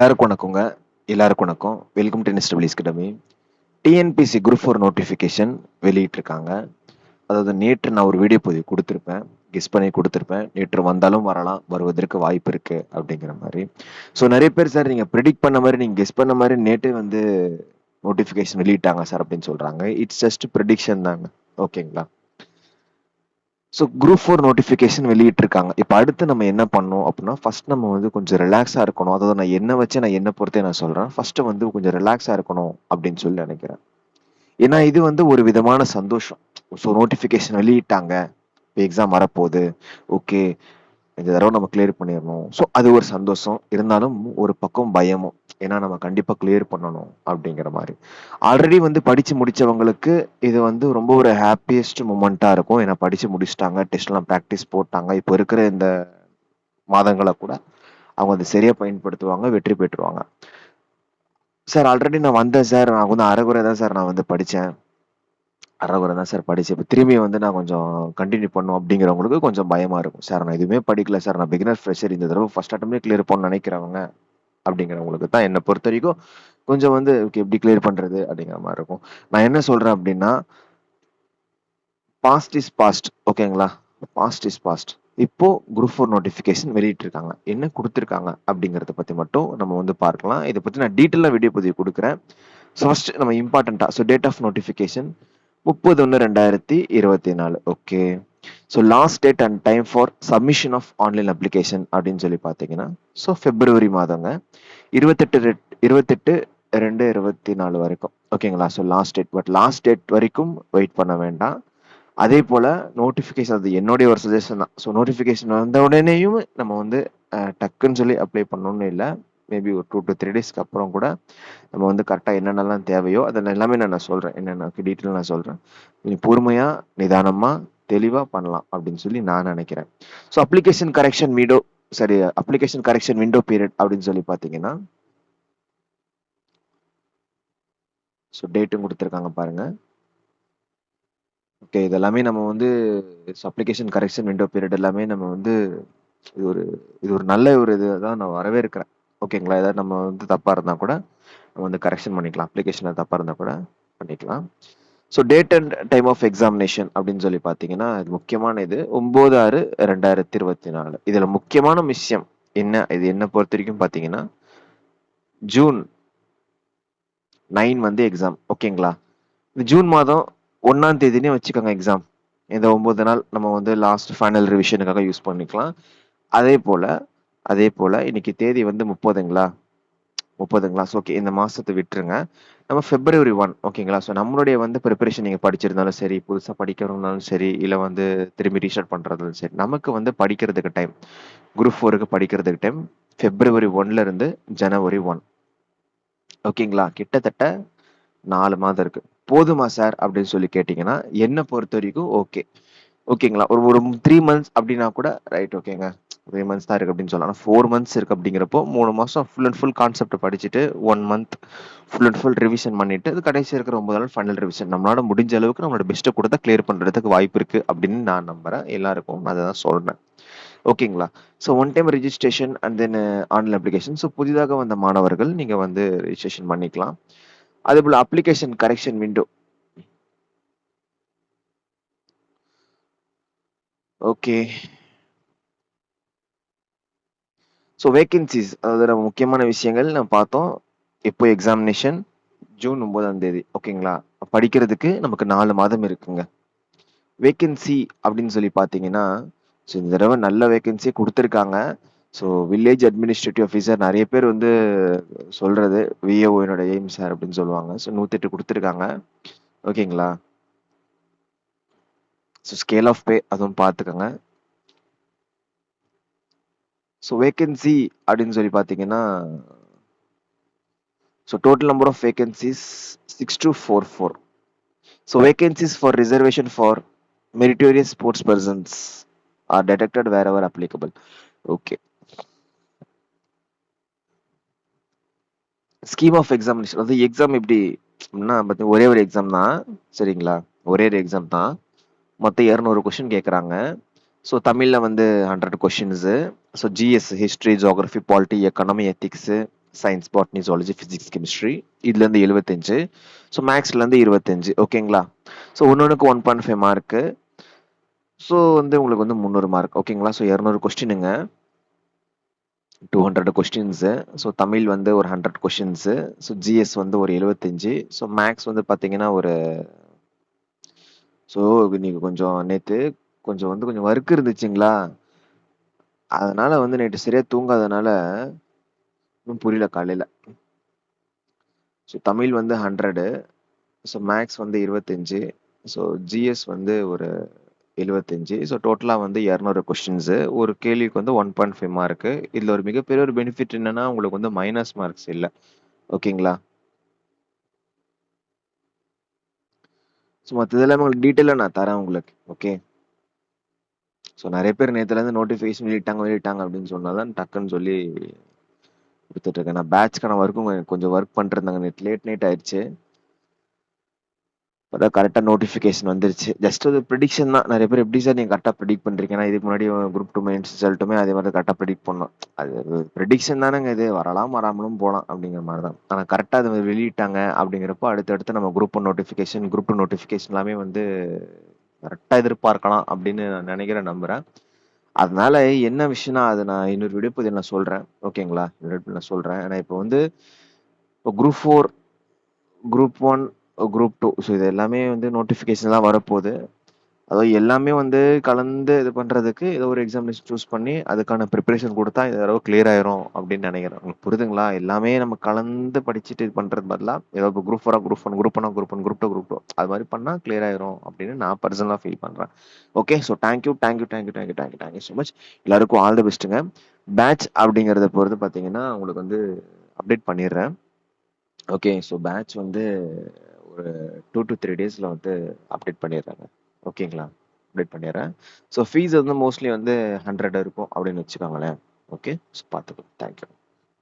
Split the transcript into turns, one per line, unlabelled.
எல்லாருக்கும் வணக்கங்க. எல்லாருக்கும் வணக்கம். Welcome to இன்ஸ்டபிளிஸ் academy TNPSC group four notification வெளியிட்டிருக்காங்க. அதாவது நேற்று நான் ஒரு வீடியோ பதிவு கொடுத்துருப்பேன். கெஸ் பண்ணி கொடுத்துருப்பேன். நேற்று வந்தாலும் வரலாம் வருவதற்கு வாய்ப்பு இருக்கு அப்படிங்கிற மாதிரி. ஸோ நிறைய பேர் சார் நீங்கள் ப்ரிடிக்ட் பண்ண மாதிரி நீங்கள் கெஸ் பண்ண மாதிரி நேற்று வந்து நோட்டிஃபிகேஷன் வெளியிட்டாங்க சார் அப்படின்னு சொல்கிறாங்க இட்ஸ் ஜஸ்ட் ப்ரிடிக்ஷன் தாங்க. ஓகேங்களா ஸோ குரூப் ஃபோர் நோட்டிஃபிகேஷன் வெளியிட்டிருக்காங்க. இப்போ அடுத்து நம்ம என்ன பண்ணோம் அப்படின்னா ஃபர்ஸ்ட் நம்ம வந்து கொஞ்சம் ரிலாக்ஸாக இருக்கணும். அதாவது நான் என்ன வச்சு நான் என்ன பொறுத்தே நான் சொல்கிறேன் ஃபர்ஸ்ட்டு வந்து கொஞ்சம் ரிலாக்ஸாக இருக்கணும் அப்படின்னு சொல்லி நினைக்கிறேன். ஏன்னா இது வந்து ஒரு விதமான சந்தோஷம். ஸோ நோட்டிஃபிகேஷன் வெளியிட்டாங்க. இப்போ எக்ஸாம் வரப்போகுது. ஓகே இந்த தடவை நம்ம கிளியர் பண்ணிடணும். ஸோ அது ஒரு சந்தோஷம். இருந்தாலும் ஒரு பக்கம் பயமும். ஏன்னா நம்ம கண்டிப்பாக கிளியர் பண்ணணும் அப்படிங்கிற மாதிரி. ஆல்ரெடி வந்து படித்து முடித்தவங்களுக்கு இது வந்து ரொம்ப ஒரு ஹாப்பியஸ்ட் மூமெண்ட்டாக இருக்கும். ஏன்னா படித்து முடிச்சிட்டாங்க டெஸ்ட்லாம் ப்ராக்டிஸ் போட்டாங்க. இப்போ இருக்கிற இந்த மாதங்களை கூட அவங்க அதை சரியாக பயன்படுத்துவாங்க வெற்றி பெற்றுவாங்க. சார் ஆல்ரெடி நான் வந்தேன் சார் நான் வந்து அரைகுறை தான் சார் நான் வந்து படித்தேன் அரைகுறை தான் சார் படித்தேன் இப்போ திரும்பி வந்து நான் கொஞ்சம் கண்டினியூ பண்ணும் அப்படிங்கிறவங்களுக்கு கொஞ்சம் பயமாக இருக்கும். சார் நான் எதுவுமே படிக்கல சார் நான் பிகினர் ஃப்ரெஷர் இந்த தடவை ஃபர்ஸ்ட் அட்டம்லே கிளியர் பண்ணணும்னு நினைக்கிறவங்க அப்படிங்கிறவங்களுக்கு தான் என்னை பொறுத்த வரைக்கும் கொஞ்சம் வந்து ஓகே எப்படி கிளியர் பண்ணுறது அப்படிங்கிற மாதிரி இருக்கும். நான் என்ன சொல்கிறேன் அப்படின்னா பாஸ்ட் இஸ் பாஸ்ட் ஓகேங்களா பாஸ்ட் இஸ் பாஸ்ட் இப்போ குரூப் ஃபோர் நோட்டிஃபிகேஷன் வெளியிட்டிருக்காங்க. என்ன கொடுத்துருக்காங்க அப்படிங்கிறத பற்றி மட்டும் நம்ம வந்து பார்க்கலாம். இதை பற்றி நான் டீட்டெயிலாக வீடியோ பதிவு கொடுக்குறேன். ஸோ ஃபர்ஸ்ட் நம்ம இம்பார்ட்டண்ட்டாக ஸோ டேட் ஆஃப் நோட்டிஃபிகேஷன் முப்பது ஒன்று ரெண்டாயிரத்தி இருபத்தி நாலு okay so last date and time for submission of online application அப்படின்னு சொல்லி பார்த்தீங்கன்னா ஸோ பிப்ரவரி மாதங்க இருபத்தெட்டு ரெட்- இருபத்தெட்டு ரெண்டு இருபத்தி நாலு வரைக்கும் ஓகேங்களா so last date but last date வரைக்கும் வெயிட் பண்ண வேண்டாம். அதே போல் நோட்டிஃபிகேஷன் அது என்னுடைய ஒரு சஜஷன் தான். ஸோ நோட்டிஃபிகேஷன் வந்த உடனேயும் நம்ம வந்து டக்குன்னு சொல்லி அப்ளை பண்ணணும்னு இல்லை. மேபி ஒரு டூ டு த்ரீ டேஸ்க்கு அப்புறம் கூட நம்ம வந்து கரெக்டாக என்னென்னலாம் தேவையோ அதில் எல்லாமே நான் நான் சொல்கிறேன் என்னென்ன டீட்டெயில் நான் சொல்கிறேன் நீ பொறுமையாக நிதானமாக தெளிவாக பண்ணலாம் அப்படின்னு சொல்லி நான் நினைக்கிறேன். ஸோ அப்ளிகேஷன் கரெக்ஷன் விண்டோ சரி அப்ளிகேஷன் கரெக்ஷன் விண்டோ பீரியட் அப்படின்னு சொல்லி பார்த்தீங்கன்னா ஸோ டேட்டும் கொடுத்துருக்காங்க பாருங்க. ஓகே இதெல்லாமே நம்ம வந்து அப்ளிகேஷன் கரெக்ஷன் விண்டோ பீரியட் எல்லாமே நம்ம வந்து இது ஒரு இது ஒரு நல்ல ஒரு இது தான் நான் வரவேற்கிறேன். ஓகேங்களா ஏதாவது நம்ம வந்து தப்பாக இருந்தால் கூட நம்ம வந்து கரெக்ஷன் பண்ணிக்கலாம். அப்ளிகேஷனில் தப்பாக இருந்தால் கூட பண்ணிக்கலாம். So date and time of examination அப்படின்னு சொல்லி பார்த்தீங்கன்னா இது முக்கியமான இது. ஒம்பது ஆறு ரெண்டாயிரத்தி இருபத்தி நாலு. இதில் முக்கியமான விஷயம் என்ன? இது என்ன பொறுத்த வரைக்கும் பார்த்தீங்கன்னா ஜூன் நைன் வந்து எக்ஸாம் ஓகேங்களா இந்த ஜூன் மாதம் ஒன்றாம் தேதினே வச்சுக்கோங்க எக்ஸாம் இந்த ஒம்பது நாள் நம்ம வந்து லாஸ்ட் ஃபைனல் ரிவிஷனுக்காக யூஸ் பண்ணிக்கலாம். அதே போல் அதே போல் இன்னைக்கு தேதி வந்து முப்பதுங்களா? முப்பதுங்களா? ஸோ ஓகே இந்த மாதத்தை விட்டுருங்க. நம்ம ஃபெப்ரவரி ஒன் ஓகேங்களா ஸோ நம்மளுடைய வந்து ப்ரிப்பரேஷன் நீங்கள் படிச்சிருந்தாலும் சரி புதுசாக படிக்கிறவங்கனாலும் சரி இல்லை வந்து திரும்பி ரீஸ்டார்ட் பண்ணுறதாலும் சரி நமக்கு வந்து படிக்கிறதுக்கு டைம் குரூப் ஃபோருக்கு படிக்கிறதுக்கு டைம் ஃபெப்ரவரி ஒன்ல இருந்து ஜனவரி ஒன் ஓகேங்களா கிட்டத்தட்ட நாலு மாதம் இருக்குது போதுமா சார் அப்படின்னு சொல்லி கேட்டிங்கன்னா என்னை பொறுத்த வரைக்கும் ஓகே ஓகேங்களா ஒரு ஒரு த்ரீ மந்த்ஸ் அப்படின்னா கூட ரைட் ஓகேங்க த்ரீ மந்த்ஸ் தான் இருக்கு அப்படின்னு சொல்லலாம். ஆனால் ஃபோர் மந்த்ஸ் இருக்கு அப்படிங்கிறப்போ மூணு மாசம் ஃபுல் அண்ட் ஃபுல் கான்செப்ட் படிச்சுட்டு one month full and full revision பண்ணிட்டு அது கடைசி இருக்கிற ஒன்பது நாள் ஃபைனல் ரிவிஷன் நம்மளால முடிஞ்ச அளவுக்கு நம்மளோட பெஸ்ட்டை கொடுத்தா கிளியர் பண்றதுக்கு வாய்ப்பு இருக்கு அப்படின்னு நான் நம்புறேன். எல்லாருக்கும் நான் அதை தான் சொல்றேன். ஓகேங்களா so one time registration and then online application so புதிதாக வந்த மாணவர்கள் நீங்கள் வந்து ரிஜிஸ்ட்ரேஷன் பண்ணிக்கலாம். அதே போல் application correction window okay so vacancies அதாவது நம்ம முக்கியமான விஷயங்கள் நம்ம பார்த்தோம். எப்போ எக்ஸாமினேஷன் ஜூன் ஒன்பதாம் தேதி ஓகேங்களா படிக்கிறதுக்கு நமக்கு நாலு மாதம் இருக்குங்க. வேகன்சி அப்படின்னு சொல்லி பார்த்தீங்கன்னா ஸோ இந்த தடவை நல்ல வேகன்சி கொடுத்துருக்காங்க. ஸோ வில்லேஜ் அட்மினிஸ்ட்ரேட்டிவ் ஆஃபீஸர் நிறைய பேர் வந்து சொல்கிறது விஏஓனோட எய்ம் சார் அப்படின்னு சொல்லுவாங்க. ஸோ நூற்றெட்டு கொடுத்துருக்காங்க. ஓகேங்களா ஸோ ஸ்கேல் ஆஃப் பே அதுவும் பார்த்துக்கோங்க. ஸோ வேகன்சி அப்படின்னு சொல்லி பார்த்தீங்கன்னா so total number of vacancies six two four four so vacancies for reservation for meritorious sports persons are detected wherever applicable. Okay scheme of examination அது exam எப்படி அப்படின்னா ஒரே ஒரு எக்ஸாம் தான். சரிங்களா? ஒரே ஒரு எக்ஸாம் தான். மொத்தம் இரநூறு கொஷின் கேட்குறாங்க. ஸோ தமிழில் வந்து hundred questions so GS history geography polity economy ethics science botany zoology physics chemistry இதுலேருந்து எழுபத்தஞ்சு ஸோ மேக்ஸ்லேருந்து இருபத்தஞ்சு. ஓகேங்களா ஸோ ஒன்று one point five mark so வந்து உங்களுக்கு வந்து முந்நூறு மார்க் ஓகேங்களா ஸோ இரநூறு கொஸ்டினுங்க two hundred questions so Tamil வந்து ஒரு ஹண்ட்ரட் கொஸ்டின்ஸு ஸோ ஜிஎஸ் வந்து ஒரு எழுபத்தஞ்சு ஸோ மேக்ஸ் வந்து பார்த்தீங்கன்னா ஒரு ஸோ நீங்கள் கொஞ்சம் நேற்று கொஞ்சம் வந்து கொஞ்சம் ஒர்க் இருந்துச்சுங்களா? அதனால வந்து நேற்று சரியாக தூங்காதனால இன்னும் புரியல காலையில். ஸோ தமிழ் வந்து ஹண்ட்ரடு ஸோ மேக்ஸ் வந்து இருபத்தஞ்சி ஸோ ஜிஎஸ் வந்து ஒரு எழுபத்தஞ்சு ஸோ டோட்டலாக வந்து இரநூறு கொஷின்ஸு ஒரு கேள்விக்கு வந்து ஒன் பாயிண்ட் ஃபைவ் மார்க்கு இதில் ஒரு மிகப்பெரிய ஒரு பெனிஃபிட் என்னன்னா உங்களுக்கு வந்து மைனஸ் மார்க்ஸ் இல்லை. ஓகேங்களா ஸோ மற்ற இதெல்லாம் உங்களுக்கு டீட்டெயிலாக நான் தரேன் உங்களுக்கு. ஓகே ஸோ நிறைய பேர் நேற்றுலேருந்து நோட்டிஃபிகேஷன் வெளியிட்டாங்க வெளியிட்டாங்க அப்படின்னு சொன்னால் தான் டக்குன்னு சொல்லி கொடுத்துட்டு இருக்கேன். நான் பேட்ச்க்கான ஒர்க்கும் கொஞ்சம் ஒர்க் பண்ணிருந்தாங்க நேற்று லேட் நைட் ஆயிடுச்சு. அதான் கரெக்டாக நோட்டிஃபிகேஷன் வந்துருச்சு. ஜஸ்ட் அது ப்ரிடிக்ஷன் தான். நிறைய பேர் எப்படி சார் நீங்கள் கரெக்டாக ப்ரிடிக் பண்ணுறீங்க இதுக்கு முன்னாடி குரூப் டூ மெயின்ஸ் ரிசல்ட்டுமே அதே மாதிரி கரெக்டாக ப்ரிடிக் பண்ணோம். அது ப்ரிடிக்ஷன் தானேங்க இது. வரலாம் வராமலும் போகலாம் அப்படிங்கிற மாதிரி தான் ஆனால் கரெக்டாக அது வெளியிட்டாங்க அப்படிங்கிறப்போ அடுத்தடுத்து நம்ம group one notification group two notification எல்லாமே வந்து கரெக்டாக எதிர்பார்க்கலாம் அப்படின்னு நான் நினைக்கிறேன் நம்புகிறேன் அதனால என்ன விஷயம்னா அதை நான் இன்னொரு வீடியோ பதிவு நான் சொல்கிறேன் ஓகேங்களா? இன்னொரு நான் சொல்கிறேன் ஏன்னா இப்போ வந்து இப்போ group four group one group two so இது எல்லாமே வந்து நோட்டிஃபிகேஷன் தான் வரப்போகுது. அதாவது எல்லாமே வந்து கலந்து இது பண்ணுறதுக்கு ஏதோ ஒரு எக்ஸாமினேஷன் சூஸ் பண்ணி அதுக்கான ப்ரிப்பரேஷன் கொடுத்தா இந்த தடவை கிளியர் ஆயிரும் அப்படின்னு நினைக்கிறேன். உங்களுக்கு புரிதுங்களா எல்லாமே நம்ம கலந்து படிச்சுட்டு இது பண்ணுறது பதிலாக ஏதோ இப்போ குரூப் ஃபோரா குரூப் ஒன் குரூப் ஒன்னா group one group two group two அது மாதிரி பண்ணால் கிளியர் ஆயிரும் அப்படின்னு நான் பர்சனலாக ஃபீல் பண்ணுறேன் okay so thank you thank you thank you thank you thank you thank you so much எல்லாருக்கும் ஆல் தி பெஸ்ட்டுங்க பேட்ச் அப்படிங்கிறத பொறுத்து பார்த்தீங்கன்னா உங்களுக்கு வந்து அப்டேட் பண்ணிடுறேன். ஓகே ஸோ பேட்ச் வந்து ஒரு டூ டு த்ரீ டேஸில் வந்து அப்டேட் பண்ணிடுறாங்க. ஓகேங்களா? அப்டேட் பண்ணிடுறேன். ஸோ ஃபீஸ் வந்து மோஸ்ட்லி வந்து ஹண்ட்ரட் இருக்கும் அப்படின்னு வச்சுக்கோங்களேன். ஓகே ஸோ பார்த்துக்கலாம். தேங்க்யூ